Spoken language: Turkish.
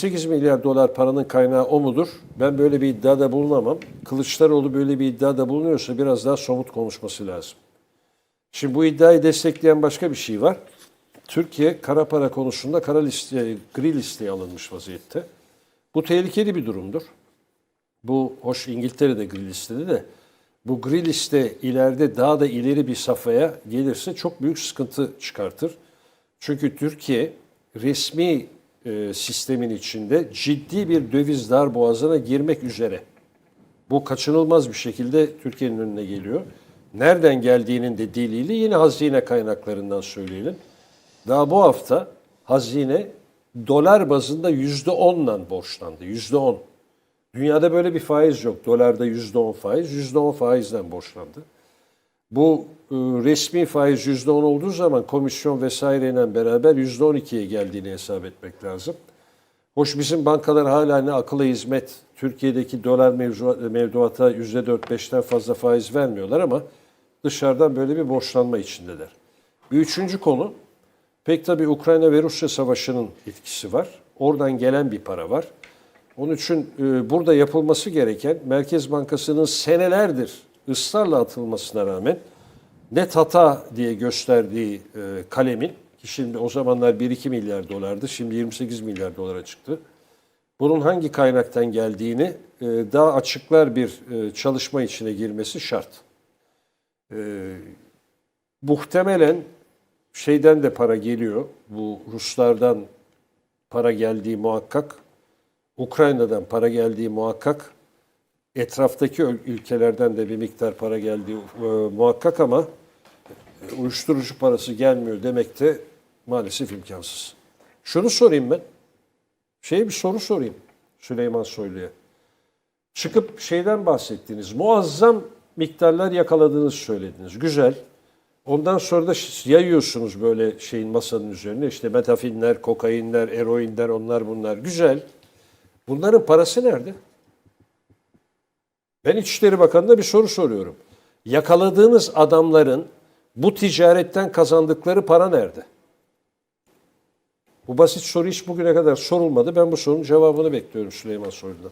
8 milyar dolar paranın kaynağı o mudur? Ben böyle bir iddiada bulunamam. Kılıçdaroğlu böyle bir iddiada bulunuyorsa biraz daha somut konuşması lazım. Şimdi bu iddiayı destekleyen başka bir şey var. Türkiye kara para konusunda kara liste, gri listeye alınmış vaziyette. Bu tehlikeli bir durumdur. Bu hoş İngiltere'de gri listede de bu gri liste ileride daha da ileri bir safhaya gelirse çok büyük sıkıntı çıkartır. Çünkü Türkiye resmi e, sistemin içinde ciddi bir döviz darboğazına girmek üzere. Bu kaçınılmaz bir şekilde Türkiye'nin önüne geliyor. Nereden geldiğinin de diliyle yine hazine kaynaklarından söyleyelim. Daha bu hafta hazine dolar bazında yüzde onla borçlandı. Yüzde on. Dünyada böyle bir faiz yok. Dolarda yüzde on faiz, yüzde on faizden borçlandı. Bu e, resmi faiz yüzde on olduğu zaman komisyon vesaireyle beraber yüzde on ikiye geldiğini hesap etmek lazım. Hoş bizim bankalar hala ne akıla hizmet Türkiye'deki dolar mevduata yüzde dört beşten fazla faiz vermiyorlar ama dışarıdan böyle bir borçlanma içindeler. Bir üçüncü konu pek tabii Ukrayna ve Rusya savaşının etkisi var. Oradan gelen bir para var. Onun için e, burada yapılması gereken Merkez Bankası'nın senelerdir ısrarla atılmasına rağmen net hata diye gösterdiği e, kalemin ki şimdi o zamanlar 1-2 milyar dolardı şimdi 28 milyar dolara çıktı. Bunun hangi kaynaktan geldiğini e, daha açıklar bir e, çalışma içine girmesi şart. E, muhtemelen şeyden de para geliyor. Bu Ruslardan para geldiği muhakkak. Ukrayna'dan para geldiği muhakkak. Etraftaki ül- ülkelerden de bir miktar para geldiği e, muhakkak ama uyuşturucu parası gelmiyor demek de maalesef imkansız. Şunu sorayım ben. Şeye bir soru sorayım Süleyman Soylu'ya. Çıkıp şeyden bahsettiniz. Muazzam miktarlar yakaladığınızı söylediniz. Güzel. Ondan sonra da yayıyorsunuz böyle şeyin masanın üzerine. İşte metafinler, kokainler, eroinler, onlar bunlar. Güzel. Bunların parası nerede? Ben İçişleri Bakanı'na bir soru soruyorum. Yakaladığınız adamların bu ticaretten kazandıkları para nerede? Bu basit soru hiç bugüne kadar sorulmadı. Ben bu sorunun cevabını bekliyorum Süleyman Soylu'dan.